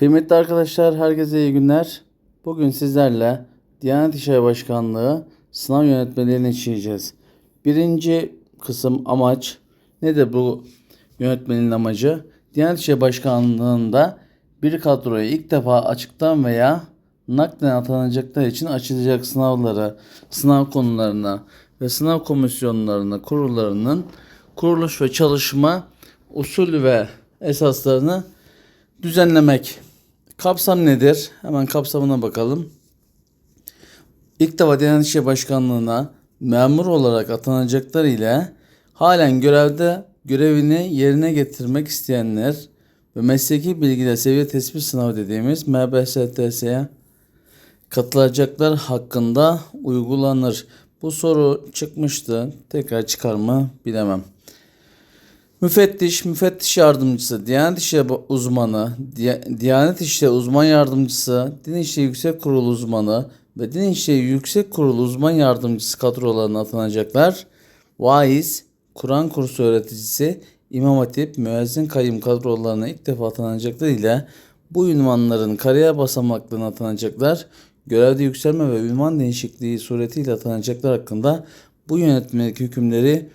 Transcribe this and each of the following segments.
Kıymetli arkadaşlar, herkese iyi günler. Bugün sizlerle Diyanet İşleri Başkanlığı sınav yönetmeliğini işleyeceğiz. Birinci kısım amaç nedir bu yönetmeliğin amacı? Diyanet İşleri Başkanlığı'nda bir kadroya ilk defa açıktan veya naklen atanacaklar için açılacak sınavları, sınav konularına ve sınav komisyonlarına, kurullarının kuruluş ve çalışma usul ve esaslarını düzenlemek. Kapsam nedir? Hemen kapsamına bakalım. İlk defa Diyanet İşleri Başkanlığı'na memur olarak atanacaklar ile halen görevde görevini yerine getirmek isteyenler ve mesleki bilgiler seviye tespit sınavı dediğimiz MBSTS'ye katılacaklar hakkında uygulanır. Bu soru çıkmıştı. Tekrar çıkar mı bilemem. Müfettiş, müfettiş yardımcısı, Diyanet İşleri uzmanı, Diya- Diyanet İşleri uzman yardımcısı, Din İşleri Yüksek Kurulu uzmanı ve Din İşleri Yüksek Kurulu uzman yardımcısı kadrolarına atanacaklar. Vaiz, Kur'an kursu öğreticisi, İmam Hatip, müezzin kayyum kadrolarına ilk defa atanacaklar ile bu ünvanların kariyer basamaklarına atanacaklar. Görevde yükselme ve ünvan değişikliği suretiyle atanacaklar hakkında bu yönetmelik hükümleri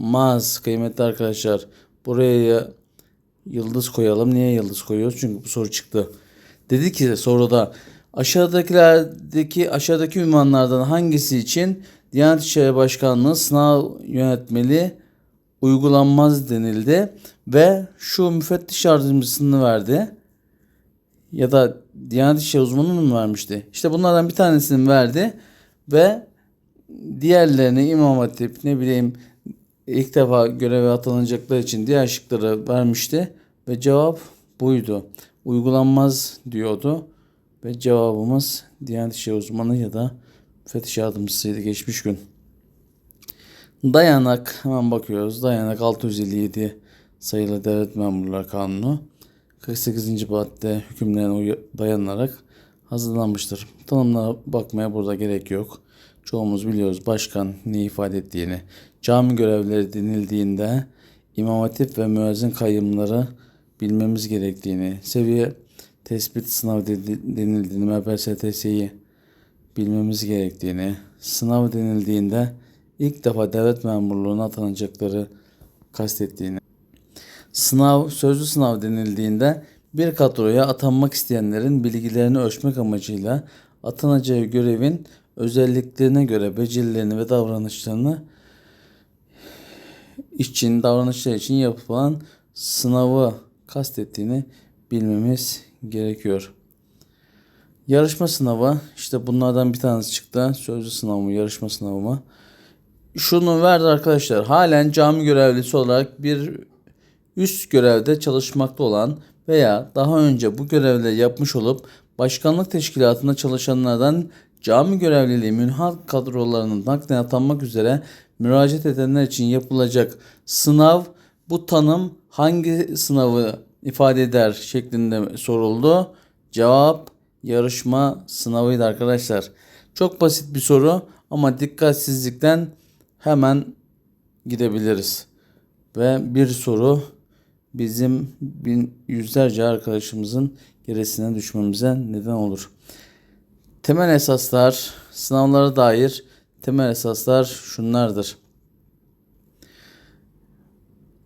uygulanmaz kıymetli arkadaşlar. Buraya yıldız koyalım. Niye yıldız koyuyoruz? Çünkü bu soru çıktı. Dedi ki soruda aşağıdakilerdeki aşağıdaki ünvanlardan hangisi için Diyanet İşleri Başkanlığı sınav yönetmeliği uygulanmaz denildi ve şu müfettiş yardımcısını verdi ya da Diyanet İşleri uzmanını mı vermişti? İşte bunlardan bir tanesini verdi ve diğerlerini İmam Hatip ne bileyim ilk defa göreve atanacaklar için diğer şıkları vermişti ve cevap buydu. Uygulanmaz diyordu ve cevabımız Diyanet İşleri uzmanı ya da müfettiş yardımcısıydı geçmiş gün. Dayanak hemen bakıyoruz. Dayanak 657 sayılı devlet memurları kanunu 48. madde hükümlerine dayanarak hazırlanmıştır. Tanımlara bakmaya burada gerek yok. Çoğumuz biliyoruz başkan ne ifade ettiğini. Cami görevleri denildiğinde İmam Hatip ve müezzin kayyımları bilmemiz gerektiğini, seviye tespit sınavı denildiğini, MPSTS'yi bilmemiz gerektiğini, sınav denildiğinde ilk defa devlet memurluğuna atanacakları kastettiğini, sınav, sözlü sınav denildiğinde bir kadroya atanmak isteyenlerin bilgilerini ölçmek amacıyla atanacağı görevin özelliklerine göre becerilerini ve davranışlarını için, davranışlar için yapılan sınavı kastettiğini bilmemiz gerekiyor. Yarışma sınavı işte bunlardan bir tanesi çıktı. Sözlü sınav mı, yarışma sınavı mı? Şunu verdi arkadaşlar. Halen cami görevlisi olarak bir üst görevde çalışmakta olan veya daha önce bu görevleri yapmış olup başkanlık teşkilatında çalışanlardan cami görevliliği münhal kadrolarının naklen atanmak üzere müracaat edenler için yapılacak sınav bu tanım hangi sınavı ifade eder şeklinde soruldu. Cevap yarışma sınavıydı arkadaşlar. Çok basit bir soru ama dikkatsizlikten hemen gidebiliriz. Ve bir soru bizim bin, yüzlerce arkadaşımızın gerisine düşmemize neden olur. Temel esaslar, sınavlara dair temel esaslar şunlardır.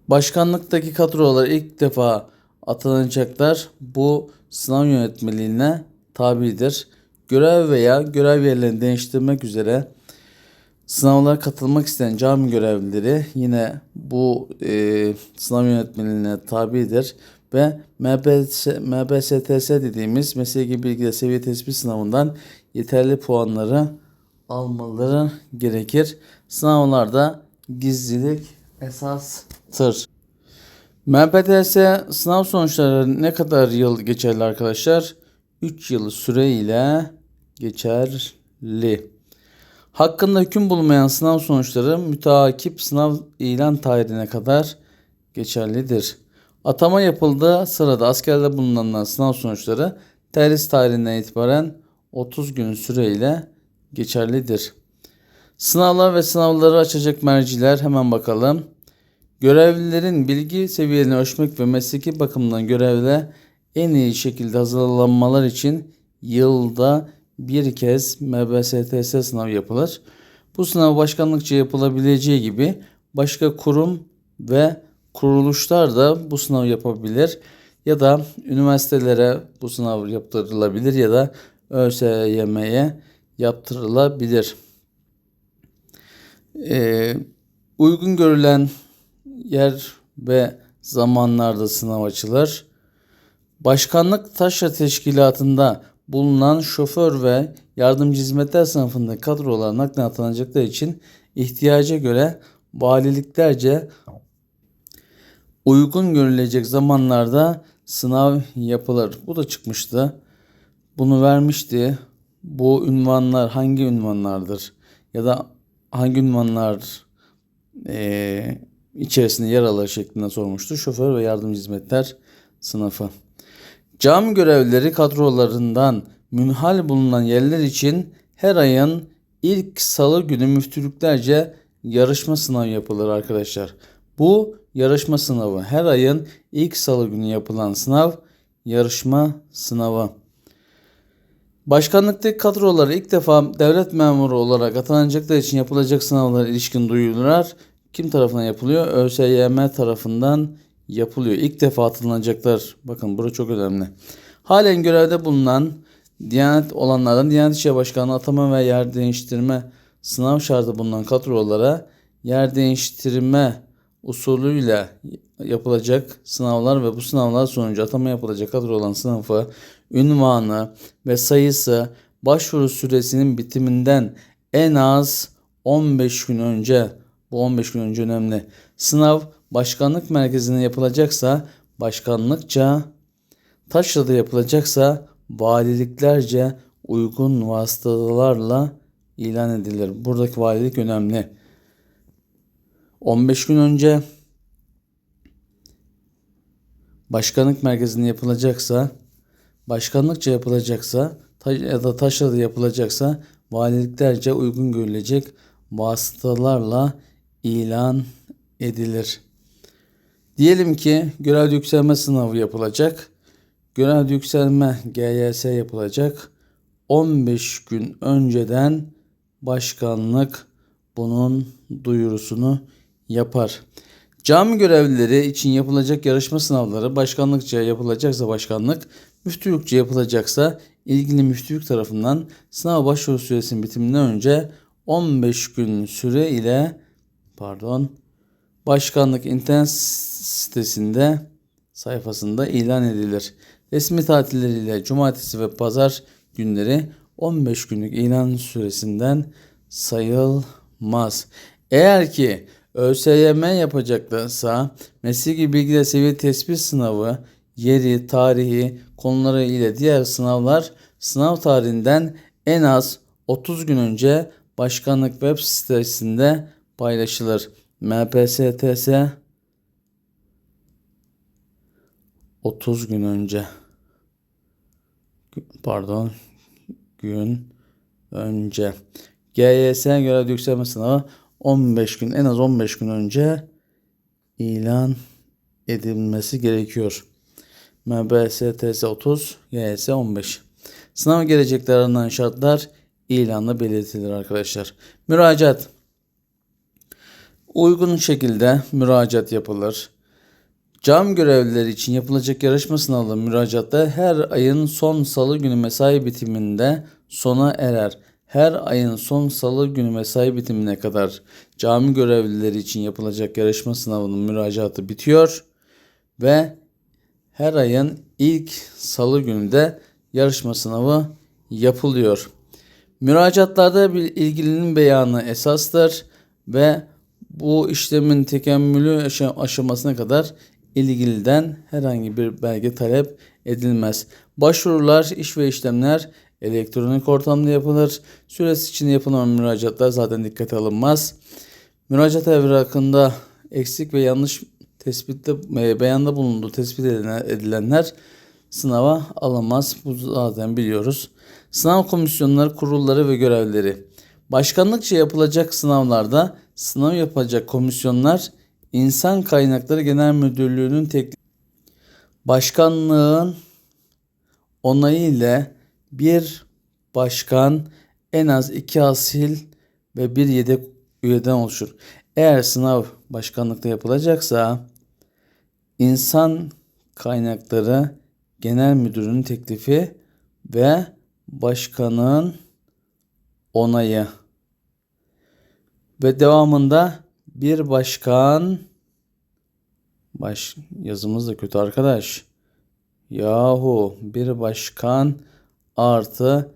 Başkanlıktaki kadrolar ilk defa atanacaklar. Bu sınav yönetmeliğine tabidir. Görev veya görev yerlerini değiştirmek üzere Sınavlara katılmak isteyen cami görevlileri yine bu e, sınav yönetmeliğine tabidir ve MBS, MBSTS dediğimiz mesleki bilgi seviye tespit sınavından yeterli puanları almaları gerekir. Sınavlarda gizlilik esastır. MPTS sınav sonuçları ne kadar yıl geçerli arkadaşlar? 3 yıl süre ile geçerli. Hakkında hüküm bulunmayan sınav sonuçları müteakip sınav ilan tarihine kadar geçerlidir. Atama yapıldığı sırada askerde bulunan sınav sonuçları terhis tarihinden itibaren 30 gün süreyle geçerlidir. Sınavlar ve sınavları açacak merciler hemen bakalım. Görevlilerin bilgi seviyelerini ölçmek ve mesleki bakımdan görevle en iyi şekilde hazırlanmalar için yılda bir kez MBSTS sınavı yapılır. Bu sınav başkanlıkça yapılabileceği gibi başka kurum ve kuruluşlar da bu sınavı yapabilir. Ya da üniversitelere bu sınav yaptırılabilir ya da ÖSYM'ye yaptırılabilir. Ee, uygun görülen yer ve zamanlarda sınav açılır. Başkanlık Taşra Teşkilatı'nda bulunan şoför ve yardımcı hizmetler sınıfında kadrolar naklen atanacakları için ihtiyaca göre valiliklerce uygun görülecek zamanlarda sınav yapılır. Bu da çıkmıştı. Bunu vermişti. Bu ünvanlar hangi ünvanlardır? Ya da hangi ünvanlar eee, içerisinde yer alır şeklinde sormuştu. Şoför ve yardımcı hizmetler sınıfı. Cam görevlileri kadrolarından münhal bulunan yerler için her ayın ilk salı günü müftülüklerce yarışma sınavı yapılır arkadaşlar. Bu yarışma sınavı her ayın ilk salı günü yapılan sınav yarışma sınavı. Başkanlıktaki kadroları ilk defa devlet memuru olarak atanacakları için yapılacak sınavlara ilişkin duyurular kim tarafından yapılıyor? ÖSYM tarafından yapılıyor. İlk defa atanacaklar. Bakın burası çok önemli. Halen görevde bulunan Diyanet olanlardan Diyanet İşleri Başkanı atama ve yer değiştirme sınav şartı bulunan kadrolara yer değiştirme usulüyle yapılacak sınavlar ve bu sınavlar sonucu atama yapılacak kadro olan sınıfı, ünvanı ve sayısı başvuru süresinin bitiminden en az 15 gün önce bu 15 gün önce önemli. Sınav başkanlık merkezinde yapılacaksa başkanlıkça, taşrada yapılacaksa valiliklerce uygun vasıtalarla ilan edilir. Buradaki valilik önemli. 15 gün önce başkanlık merkezinde yapılacaksa, başkanlıkça yapılacaksa ya da taşrada yapılacaksa valiliklerce uygun görülecek vasıtalarla ilan edilir. Diyelim ki görev yükselme sınavı yapılacak. Görev yükselme GYS yapılacak. 15 gün önceden başkanlık bunun duyurusunu yapar. Cami görevlileri için yapılacak yarışma sınavları başkanlıkça yapılacaksa başkanlık, müftülükçe yapılacaksa ilgili müftülük tarafından sınav başvuru süresinin bitiminden önce 15 gün süre ile pardon başkanlık internet sitesinde sayfasında ilan edilir. Resmi tatilleriyle cumartesi ve pazar günleri 15 günlük ilan süresinden sayılmaz. Eğer ki ÖSYM yapacaklarsa mesleki bilgi ve seviye tespit sınavı, yeri, tarihi, konuları ile diğer sınavlar sınav tarihinden en az 30 gün önce başkanlık web sitesinde paylaşılır. MPSTS 30 gün önce pardon gün önce GYS görev yükselme sınavı 15 gün en az 15 gün önce ilan edilmesi gerekiyor. MBSTS 30, YS 15. Sınav geleceklerinden şartlar ilanla belirtilir arkadaşlar. Müracaat. Uygun şekilde müracaat yapılır. Cam görevlileri için yapılacak yarışma sınavı müracaatta her ayın son salı günü mesai bitiminde sona erer. Her ayın son salı günü mesai bitimine kadar cami görevlileri için yapılacak yarışma sınavının müracaatı bitiyor ve her ayın ilk salı gününde yarışma sınavı yapılıyor. Müracaatlarda bir ilgilinin beyanı esastır ve bu işlemin tekemmülü aşa- aşamasına kadar ilgiliden herhangi bir belge talep edilmez. Başvurular, iş ve işlemler elektronik ortamda yapılır. Süresi içinde yapılan müracaatlar zaten dikkate alınmaz. Müracaat evrakında eksik ve yanlış tespitte e, beyanda bulunduğu tespit edilen- edilenler sınava alınmaz. Bu zaten biliyoruz. Sınav komisyonları, kurulları ve görevleri. Başkanlıkça yapılacak sınavlarda sınav yapacak komisyonlar İnsan Kaynakları Genel Müdürlüğü'nün tek Başkanlığın onayı ile bir başkan en az iki asil ve bir yedek üyeden oluşur. Eğer sınav başkanlıkta yapılacaksa insan kaynakları genel müdürünün teklifi ve başkanın onayı ve devamında bir başkan baş yazımız da kötü arkadaş. Yahu bir başkan artı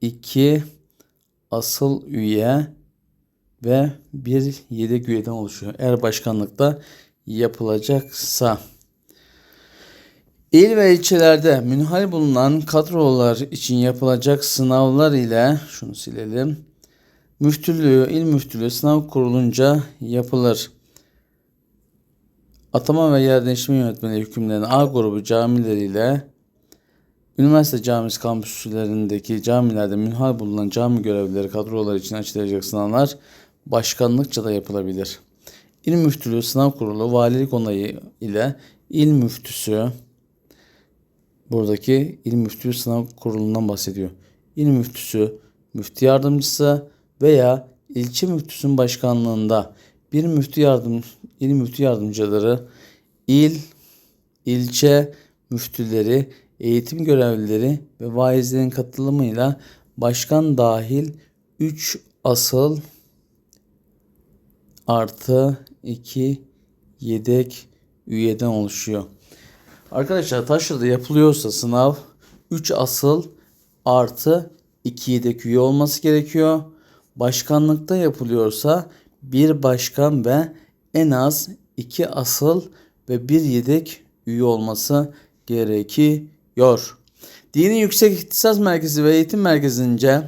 iki asıl üye ve bir yedek üyeden oluşuyor. Eğer başkanlıkta yapılacaksa. İl ve ilçelerde münhal bulunan kadrolar için yapılacak sınavlar ile şunu silelim. Müftülüğü, il müftülüğü sınav kurulunca yapılır. Atama ve yer değiştirme yönetmeliği hükümlerinin A grubu camileriyle üniversite camisi kampüslerindeki camilerde münhal bulunan cami görevlileri kadrolar için açılacak sınavlar başkanlıkça da yapılabilir. İl Müftülüğü Sınav Kurulu valilik onayı ile il müftüsü buradaki il müftülüğü sınav kurulundan bahsediyor. İl müftüsü, müftü yardımcısı veya ilçe müftüsünün başkanlığında bir müftü yardım il müftü yardımcıları, il, ilçe müftüleri, eğitim görevlileri ve vaizlerin katılımıyla başkan dahil 3 asıl artı 2 yedek üyeden oluşuyor. Arkadaşlar taşrada yapılıyorsa sınav 3 asıl artı 2 yedek üye olması gerekiyor. Başkanlıkta yapılıyorsa bir başkan ve en az 2 asıl ve bir yedek üye olması gerekiyor. Dini Yüksek İhtisas Merkezi ve Eğitim Merkezi'nce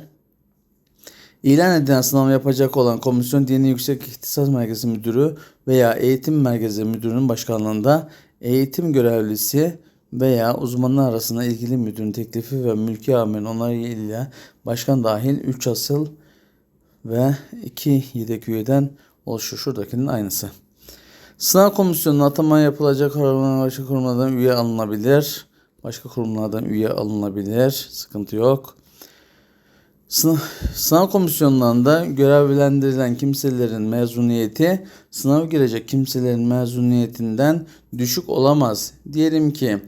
İlan edilen sınav yapacak olan komisyon dini yüksek ihtisas merkezi müdürü veya eğitim merkezi müdürünün başkanlığında eğitim görevlisi veya uzmanlar arasında ilgili müdürün teklifi ve mülki amirin onayıyla başkan dahil 3 asıl ve 2 yedek üyeden oluşur. Şuradakinin aynısı. Sınav komisyonuna atama yapılacak kurumlardan üye alınabilir. Başka kurumlardan üye alınabilir. Sıkıntı yok. Sınav, sınav komisyonlarında görevlendirilen kimselerin mezuniyeti sınav girecek kimselerin mezuniyetinden düşük olamaz. Diyelim ki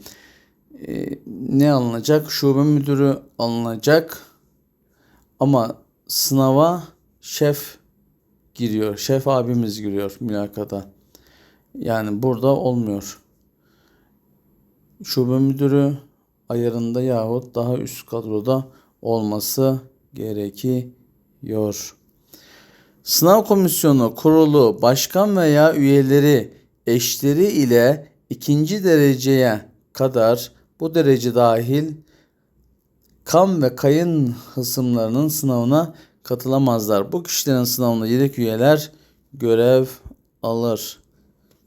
e, ne alınacak? Şube müdürü alınacak ama sınava şef giriyor. Şef abimiz giriyor mülakata. Yani burada olmuyor. Şube müdürü ayarında yahut daha üst kadroda olması gerekiyor. Sınav komisyonu kurulu başkan veya üyeleri eşleri ile ikinci dereceye kadar bu derece dahil kan ve kayın hısımlarının sınavına katılamazlar. Bu kişilerin sınavında yedek üyeler görev alır.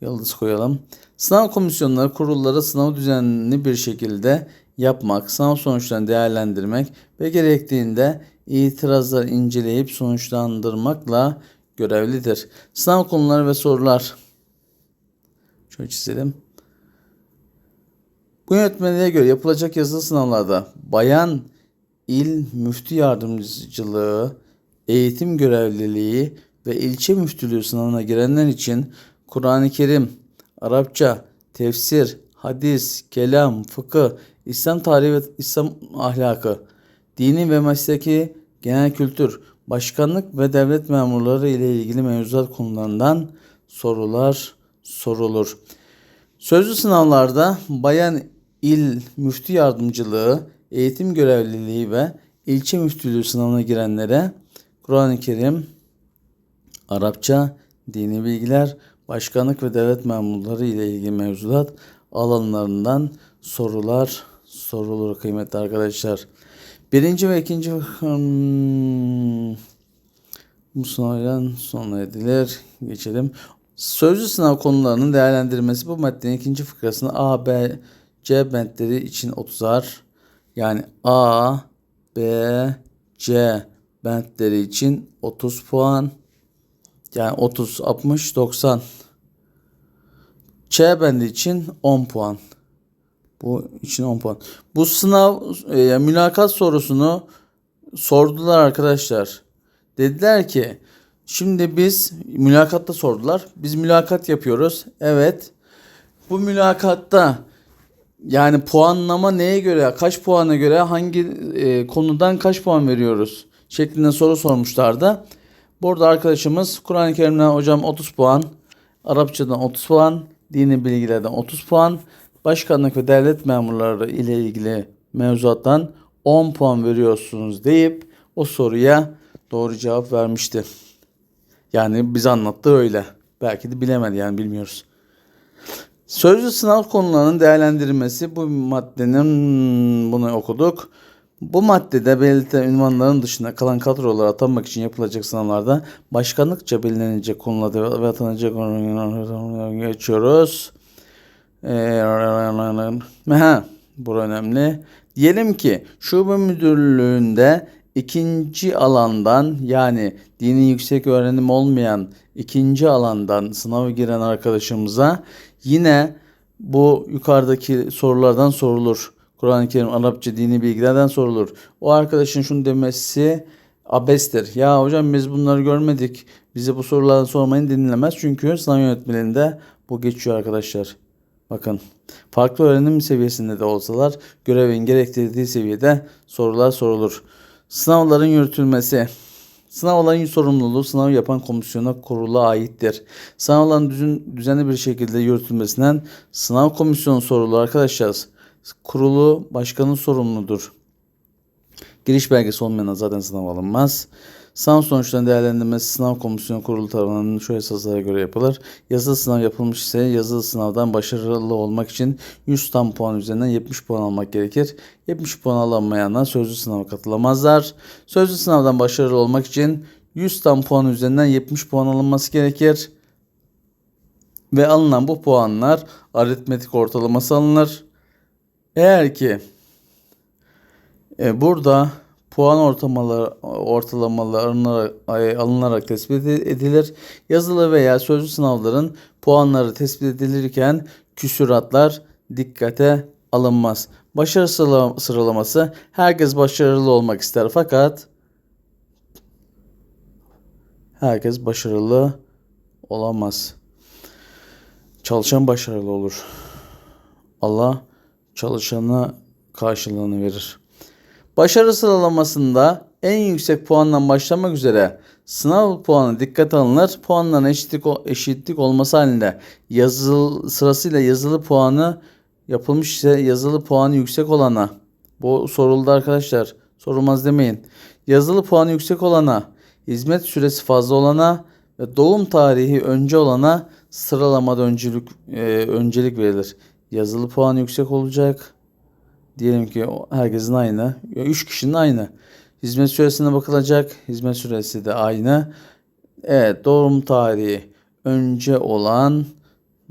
Yıldız koyalım. Sınav komisyonları kurulları sınavı düzenli bir şekilde yapmak, sınav sonuçlarını değerlendirmek ve gerektiğinde itirazlar inceleyip sonuçlandırmakla görevlidir. Sınav konuları ve sorular. Şöyle çizelim. Bu yönetmeliğe göre yapılacak yazılı sınavlarda bayan il müftü yardımcılığı, eğitim görevliliği ve ilçe müftülüğü sınavına girenler için Kur'an-ı Kerim, Arapça, tefsir, hadis, kelam, fıkıh, İslam tarihi ve İslam ahlakı, dini ve mesleki genel kültür, başkanlık ve devlet memurları ile ilgili mevzuat konularından sorular sorulur. Sözlü sınavlarda bayan il müftü yardımcılığı, eğitim görevliliği ve ilçe müftülüğü sınavına girenlere Kur'an-ı Kerim, Arapça, dini bilgiler, başkanlık ve devlet memurları ile ilgili mevzuat alanlarından sorular sorulur kıymetli arkadaşlar. Birinci ve ikinci hmm, bu sınavdan sonra edilir. Geçelim. Sözlü sınav konularının değerlendirilmesi bu maddenin ikinci fıkrasında A, B, C bentleri için 30'ar. Yani A, B, C bentleri için 30 puan. Yani 30, 60, 90. C bendi için 10 puan. Bu için 10 puan. Bu sınav e, mülakat sorusunu sordular arkadaşlar. Dediler ki şimdi biz mülakatta sordular. Biz mülakat yapıyoruz. Evet. Bu mülakatta yani puanlama neye göre, kaç puana göre, hangi e, konudan kaç puan veriyoruz şeklinde soru sormuşlardı. Burada arkadaşımız Kur'an-ı Kerim'den hocam 30 puan, Arapçadan 30 puan, dini bilgilerden 30 puan, başkanlık ve devlet memurları ile ilgili mevzuattan 10 puan veriyorsunuz deyip o soruya doğru cevap vermişti. Yani bize anlattı öyle. Belki de bilemedi yani bilmiyoruz. Sözlü sınav konularının değerlendirilmesi bu maddenin bunu okuduk. Bu maddede belirtilen ünvanların dışında kalan kadrolara atanmak için yapılacak sınavlarda başkanlıkça belirlenecek konularda ve atanacak geçiyoruz. Ee, ha, bu önemli. Diyelim ki şube müdürlüğünde ikinci alandan yani dini yüksek öğrenim olmayan ikinci alandan sınava giren arkadaşımıza yine bu yukarıdaki sorulardan sorulur. Kur'an-ı Kerim, Arapça, dini bilgilerden sorulur. O arkadaşın şunu demesi abestir. Ya hocam biz bunları görmedik. Bize bu sorulardan sormayın dinlemez. Çünkü sınav yönetmeliğinde bu geçiyor arkadaşlar. Bakın farklı öğrenim seviyesinde de olsalar görevin gerektirdiği seviyede sorular sorulur. Sınavların yürütülmesi. Sınavların sorumluluğu sınav yapan komisyona kurula aittir. Sınavların düzün, düzenli bir şekilde yürütülmesinden sınav komisyonu sorulu arkadaşlar. Kurulu başkanın sorumludur. Giriş belgesi olmayan zaten sınav alınmaz. Sınav sonuçlarının değerlendirmesi sınav komisyonu kurulu tarafından şu esaslara göre yapılır. Yazılı sınav yapılmış ise yazılı sınavdan başarılı olmak için 100 tam puan üzerinden 70 puan almak gerekir. 70 puan alamayanlar sözlü sınava katılamazlar. Sözlü sınavdan başarılı olmak için 100 tam puan üzerinden 70 puan alınması gerekir. Ve alınan bu puanlar aritmetik ortalaması alınır. Eğer ki e, burada puan ortalamaları, ortalamaları alınarak, alınarak tespit edilir. Yazılı veya sözlü sınavların puanları tespit edilirken küsuratlar dikkate alınmaz. Başarı sıralaması herkes başarılı olmak ister fakat herkes başarılı olamaz. Çalışan başarılı olur. Allah çalışana karşılığını verir. Başarı sıralamasında en yüksek puandan başlamak üzere sınav puanı dikkat alınır. Puanların eşitlik, eşitlik olması halinde yazılı sırasıyla yazılı puanı yapılmış ise yazılı puanı yüksek olana bu soruldu arkadaşlar. Sorulmaz demeyin. Yazılı puanı yüksek olana, hizmet süresi fazla olana ve doğum tarihi önce olana sıralamada öncelik, e, öncelik verilir. Yazılı puanı yüksek olacak. Diyelim ki herkesin aynı. 3 kişinin aynı. Hizmet süresine bakılacak. Hizmet süresi de aynı. Evet doğum tarihi önce olan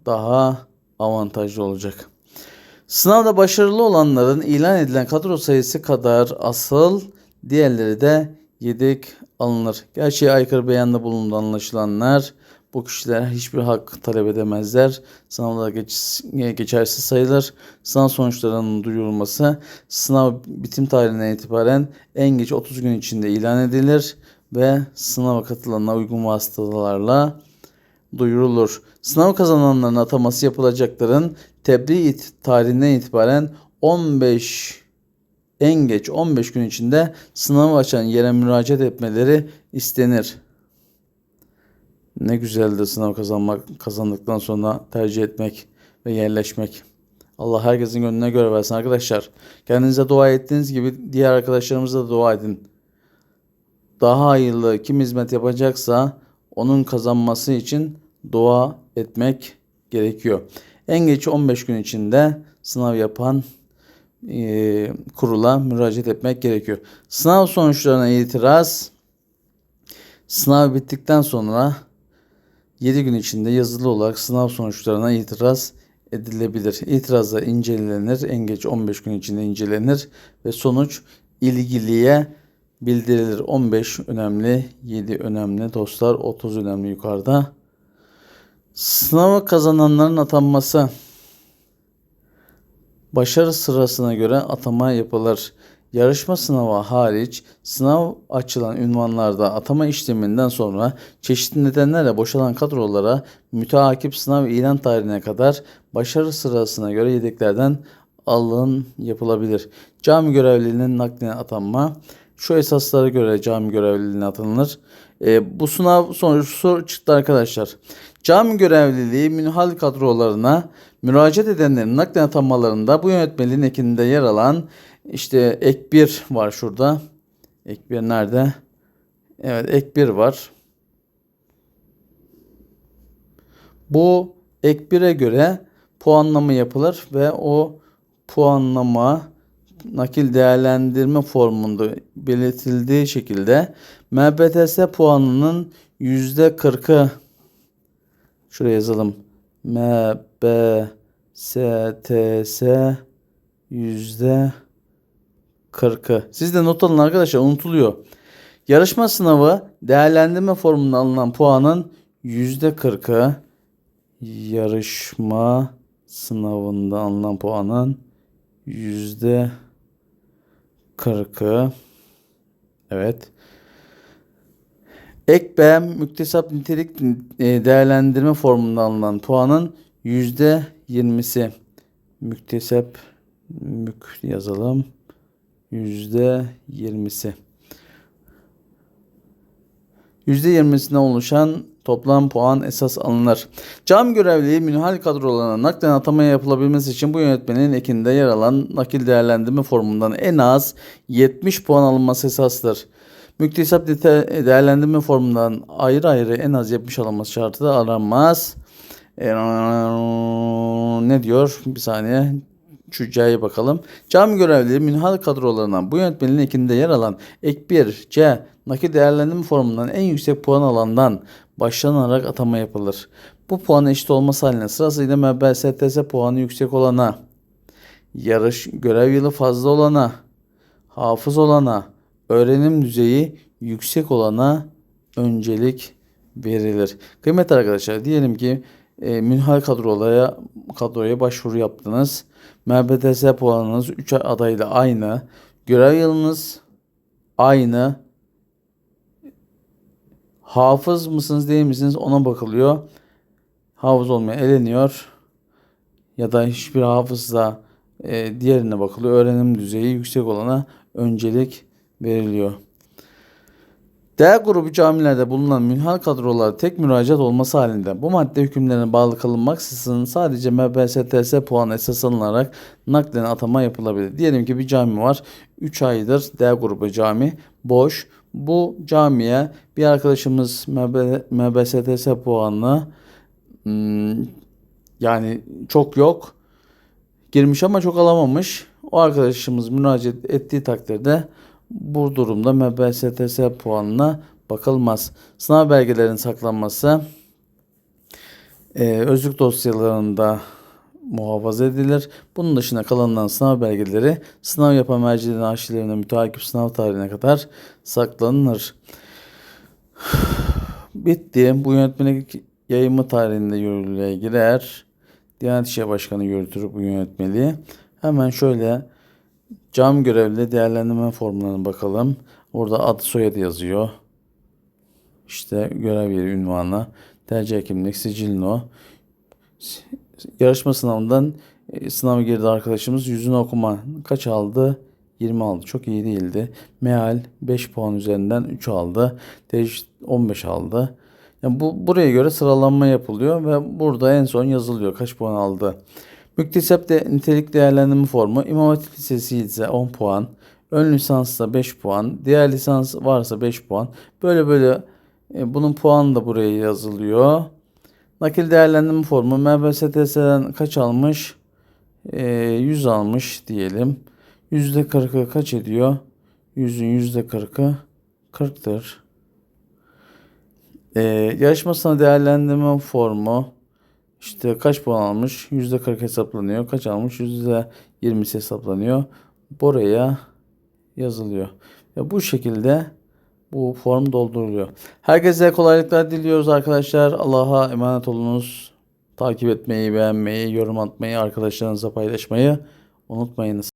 daha avantajlı olacak. Sınavda başarılı olanların ilan edilen kadro sayısı kadar asıl diğerleri de yedek alınır. Gerçeğe aykırı beyanda bulunduğu anlaşılanlar bu kişiler hiçbir hak talep edemezler. Sınavda geç, geçersiz sayılır. Sınav sonuçlarının duyurulması sınav bitim tarihinden itibaren en geç 30 gün içinde ilan edilir ve sınava katılanlara uygun vasıtalarla duyurulur. Sınav kazananların ataması yapılacakların tebliğ tarihinden itibaren 15 en geç 15 gün içinde sınavı açan yere müracaat etmeleri istenir. Ne güzeldir sınav kazanmak, kazandıktan sonra tercih etmek ve yerleşmek. Allah herkesin gönlüne göre versin arkadaşlar. Kendinize dua ettiğiniz gibi diğer arkadaşlarımıza da dua edin. Daha hayırlı kim hizmet yapacaksa onun kazanması için dua etmek gerekiyor. En geç 15 gün içinde sınav yapan e, kurula müracaat etmek gerekiyor. Sınav sonuçlarına itiraz sınav bittikten sonra 7 gün içinde yazılı olarak sınav sonuçlarına itiraz edilebilir. İtirazlar incelenir, en geç 15 gün içinde incelenir ve sonuç ilgiliye bildirilir. 15 önemli, 7 önemli dostlar, 30 önemli yukarıda. Sınavı kazananların atanması. başarı sırasına göre atama yapılır. Yarışma sınavı hariç sınav açılan ünvanlarda atama işleminden sonra çeşitli nedenlerle boşalan kadrolara müteakip sınav ilan tarihine kadar başarı sırasına göre yedeklerden alın yapılabilir. Cami görevliliğinin nakline atanma şu esaslara göre cami görevliliğine atanılır. E, bu sınav sonucu çıktı arkadaşlar. Cami görevliliği münhal kadrolarına müracaat edenlerin naklen atanmalarında bu yönetmeliğin ekinde yer alan işte ek 1 var şurada. Ek 1 nerede? Evet ek 1 var. Bu ek 1'e göre puanlama yapılır ve o puanlama nakil değerlendirme formunda belirtildiği şekilde MBTS puanının %40'ı şuraya yazalım. MBSTS yüzde 40'ı. Siz de not alın arkadaşlar unutuluyor. Yarışma sınavı değerlendirme formunda alınan puanın yüzde 40'ı yarışma sınavında alınan puanın yüzde 40'ı evet Ek B müktesap nitelik e, değerlendirme formunda alınan puanın yüzde yirmisi. Müktesap mük yazalım. Yüzde yirmisi. Yüzde yirmisine oluşan toplam puan esas alınır. Cam görevliliği münhal kadrolarına naklen atama yapılabilmesi için bu yönetmenin ekinde yer alan nakil değerlendirme formundan en az 70 puan alınması esastır. Müktesap dete- değerlendirme formundan ayrı ayrı en az 70 alınması şartı da aranmaz. Ne diyor? Bir saniye. C'ye bakalım. Cami görevlileri münhal kadrolarından bu yönetmenin ekinde yer alan ek 1 C nakil değerlendirme formundan en yüksek puan alandan başlanarak atama yapılır. Bu puan eşit olması halinde sırasıyla MBSTS puanı yüksek olana, yarış görev yılı fazla olana, hafız olana, öğrenim düzeyi yüksek olana öncelik verilir. Kıymetli arkadaşlar diyelim ki e, münhal kadroya kadroya başvuru yaptınız. MBTS puanınız 3 adayla aynı. Görev yılınız aynı. Hafız mısınız değil misiniz ona bakılıyor. Hafız olmaya eleniyor. Ya da hiçbir hafızla e, diğerine bakılıyor. Öğrenim düzeyi yüksek olana öncelik veriliyor. D grubu camilerde bulunan münhal kadrolara tek müracaat olması halinde bu madde hükümlerine bağlı kalınmaksızın sadece MBSTS puanı esas alınarak naklen atama yapılabilir. Diyelim ki bir cami var. 3 aydır D grubu cami boş. Bu camiye bir arkadaşımız MB, MBSTS puanını hmm, yani çok yok girmiş ama çok alamamış. O arkadaşımız müracaat ettiği takdirde bu durumda MBSTS puanına bakılmaz. Sınav belgelerinin saklanması e, özlük dosyalarında muhafaza edilir. Bunun dışında kalanların sınav belgeleri sınav yapan mercilerin arşivlerine müteakip sınav tarihine kadar saklanır. Bitti. Bu yönetmelik yayınma tarihinde yürürlüğe girer. Diyanet İşleri Başkanı yürütür bu yönetmeliği. Hemen şöyle cam görevli değerlendirme formlarına bakalım. Orada ad soyadı yazıyor. İşte görev yeri ünvanı, tercih kimlik, sicil no. Yarışma sınavından e, sınava girdi arkadaşımız. Yüzünü okuma kaç aldı? 20 aldı. Çok iyi değildi. Meal 5 puan üzerinden 3 aldı. Tecrit 15 aldı. Yani bu buraya göre sıralanma yapılıyor ve burada en son yazılıyor kaç puan aldı. Müktesep de nitelik değerlendirme formu İmam Hatip Lisesi ise 10 puan, ön lisansta 5 puan, diğer lisans varsa 5 puan. Böyle böyle e, bunun puanı da buraya yazılıyor. Nakil değerlendirme formu MBSTS'den kaç almış? E, 100 almış diyelim. %40'ı kaç ediyor? 100'ün %40'ı 40'tır. Ee, yarışma sana değerlendirme formu işte kaç puan almış? %40 hesaplanıyor. Kaç almış? %20'si hesaplanıyor. Buraya yazılıyor. Ya bu şekilde bu form dolduruluyor. Herkese kolaylıklar diliyoruz arkadaşlar. Allah'a emanet olunuz. Takip etmeyi, beğenmeyi, yorum atmayı, arkadaşlarınızla paylaşmayı unutmayınız.